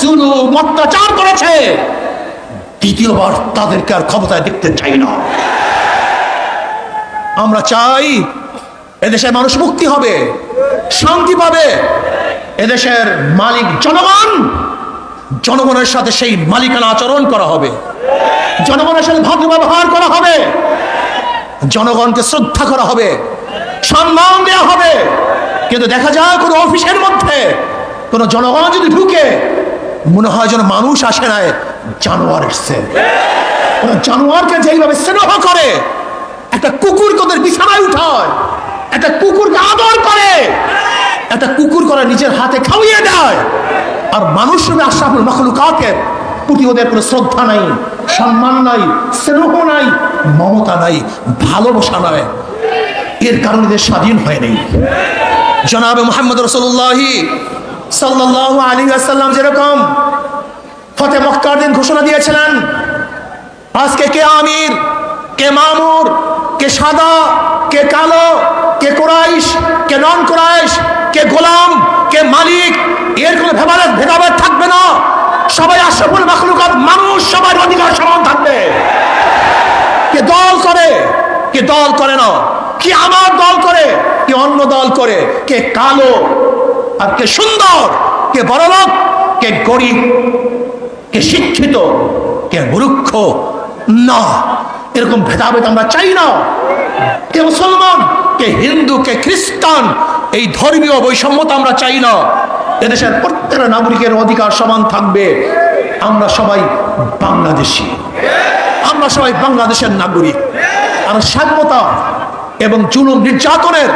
জুলুম, অত্যাচার করেছে। দ্বিতীয়বার তাদেরকে আর ক্ষমতায় দেখতে চাই না। আমরা চাই এদেশের মানুষ মুক্তি হবে, শান্তি পাবে। এদেশের মালিক জনগণ, জনগণের সাথে সেই মালিকানা আচরণ করা হবে। জনগণের সাথে ভদ্র ব্যবহার করা হবে। জনগণকে শ্রদ্ধা করা হবে, সম্মান দেওয়া হবে। কিন্তু দেখা যায় কোনো অফিসের মধ্যে কোনো জনগণ যদি ঢুকে মনে হয় যেন মানুষ আসে নাই জানোয়ার এসছে জানোয়ারকে যেইভাবে স্নেহ করে, একটা কুকুরকে ওদের বিছানায় উঠায়, একটা কুকুরকে আদর করে, একটা কুকুর করে নিজের হাতে খাওয়িয়ে দেয়। আর মানুষ রূপে আশরাফুল মখলুকাতের প্রতি ওদের কোনো শ্রদ্ধা নাই, সম্মান নাই, স্নেহ নাই, মমতা নাই, ভালোবাসা নাই। এর কারণে এদের স্বাধীন হয়নি জনাবে মোহাম্মদ রসুল্লাহি সাল্লাহ আলী আসাল্লাম যেরকম ফতে মক্কার দিন ঘোষণা দিয়েছিলেন, আজকে কে আমির, কে মামুর, কে সাদা, কে কালো, কে কোরাইশ, কে নন কোরাইশ, কে গোলাম, কে মালিক, এর কোনো ভেদাভেদ ভেদাভেদ থাকবে না। সবাই আশরাফুল মাখলুকাত মানুষ, সবার অধিকার সমান থাকবে। কে দল করে, কে দল করে না। কি আমার দল করে, কে অন্য দল করে, কে কালো আর কে সুন্দর, কে বড়লোক কে গরিব, কে শিক্ষিত, কে মূর্খ। না, এরকম ভেদাভেদ আমরা চাই না। কে মুসলমান, কে হিন্দু, কে খ্রিস্টান, এই ধর্মীয় বৈষম্যতা আমরা চাই না। এদেশের প্রত্যেকটা নাগরিকের অধিকার সমান থাকবে। আমরা সবাই বাংলাদেশি। আমরা সবাই বাংলাদেশের নাগরিক। আর স্বাধীনতা এবং জুলুম নির্যাতনের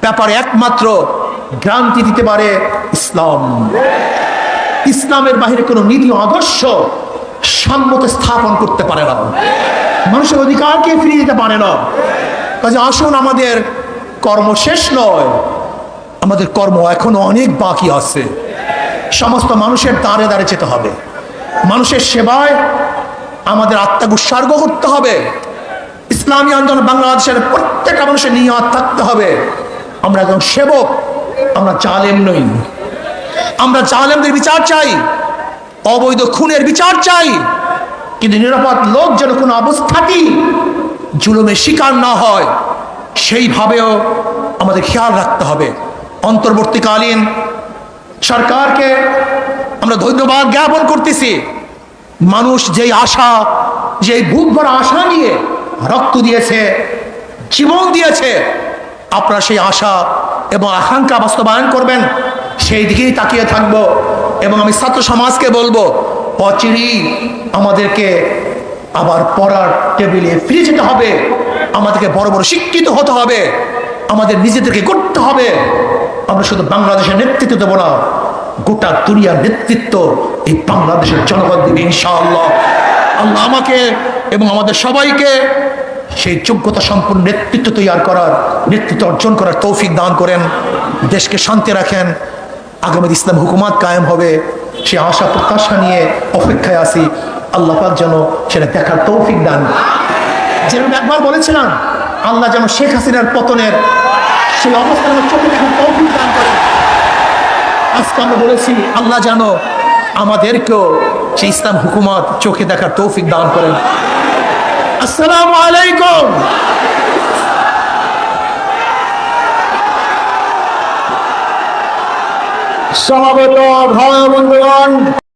ব্যাপারে একমাত্র গ্রান্তি দিতে পারে ইসলাম। ইসলামের বাহিরে কোনো নীতি আদর্শ সাম্যতে স্থাপন করতে পারে না। মানুষের অধিকারকে ফিরিয়ে দিতে পারে না। কাজে আসুন, আমাদের কর্ম শেষ নয়। আমাদের কর্ম এখনও অনেক বাকি আছে। সমস্ত মানুষের দাঁড়ে দাঁড়ে যেতে হবে। মানুষের সেবায় আমাদের আত্মাকে উৎসর্গ করতে হবে। ইসলামী আন্দোলন বাংলাদেশের প্রত্যেকটা মানুষের নিয়ত থাকতে হবে। আমরা একজন সেবক। আমরা জালেম নই। আমরা জালেমদের বিচার চাই, অবৈধ খুনের বিচার চাই, কিন্তু নিরাপদ লোক যেন কোনো অবস্থাতেই জুলুমের শিকার না হয়, সেইভাবেও আমাদের খেয়াল রাখতে হবে। অন্তর্বর্তীকালীন সরকারকে আমরা ধন্যবাদ জ্ঞাপন করতেছি। মানুষ যেই আশা, যেই বুক ভরা আশা নিয়ে রক্ত দিয়েছে, জীবন দিয়েছে, আপনারা সেই আশা এবং আকাঙ্ক্ষা বাস্তবায়ন করবেন, সেই দিকেই তাকিয়ে থাকব এবং আমি ছাত্র সমাজকে বলব অচিরেই আমাদেরকে আবার পড়ার টেবিলে ফিরে যেতে হবে। আমাদেরকে বড় বড় শিক্ষিত হতে হবে। আমাদের নিজেদেরকে করতে হবে। আমরা শুধু বাংলাদেশের নেতৃত্ব দেবো না, গোটা দুনিয়ার নেতৃত্ব এই বাংলাদেশের জনগণ দিবে ইনশাআল্লাহ। আল্লাহ আমাকে এবং আমাদের সবাইকে সেই যোগ্যতা সম্পূর্ণ নেতৃত্ব তৈরি করার, নেতৃত্ব অর্জন করার তৌফিক দান করেন, দেশকে শান্তি রাখেন আগামী ইসলাম হুকুমাত কায়েম হবে। সে আশা প্রত্যাশা নিয়ে অপেক্ষায় আসি আল্লাহ পাক যেন সেটা দেখার তৌফিক দান। যেরকম একবার বলেছিলাম, আল্লাহ যেন শেখ হাসিনার পতনের সেই অবস্থানের চোখে দেখার তৌফিক দান করেন। আজকে আমরা বলেছি, আল্লাহ যেন আমাদেরকেও সেই ইসলাম হুকুমত চোখে দেখার তৌফিক দান করেন। আসসালামু আলাইকুম। সমাবেত ভাই বন্ধুগণ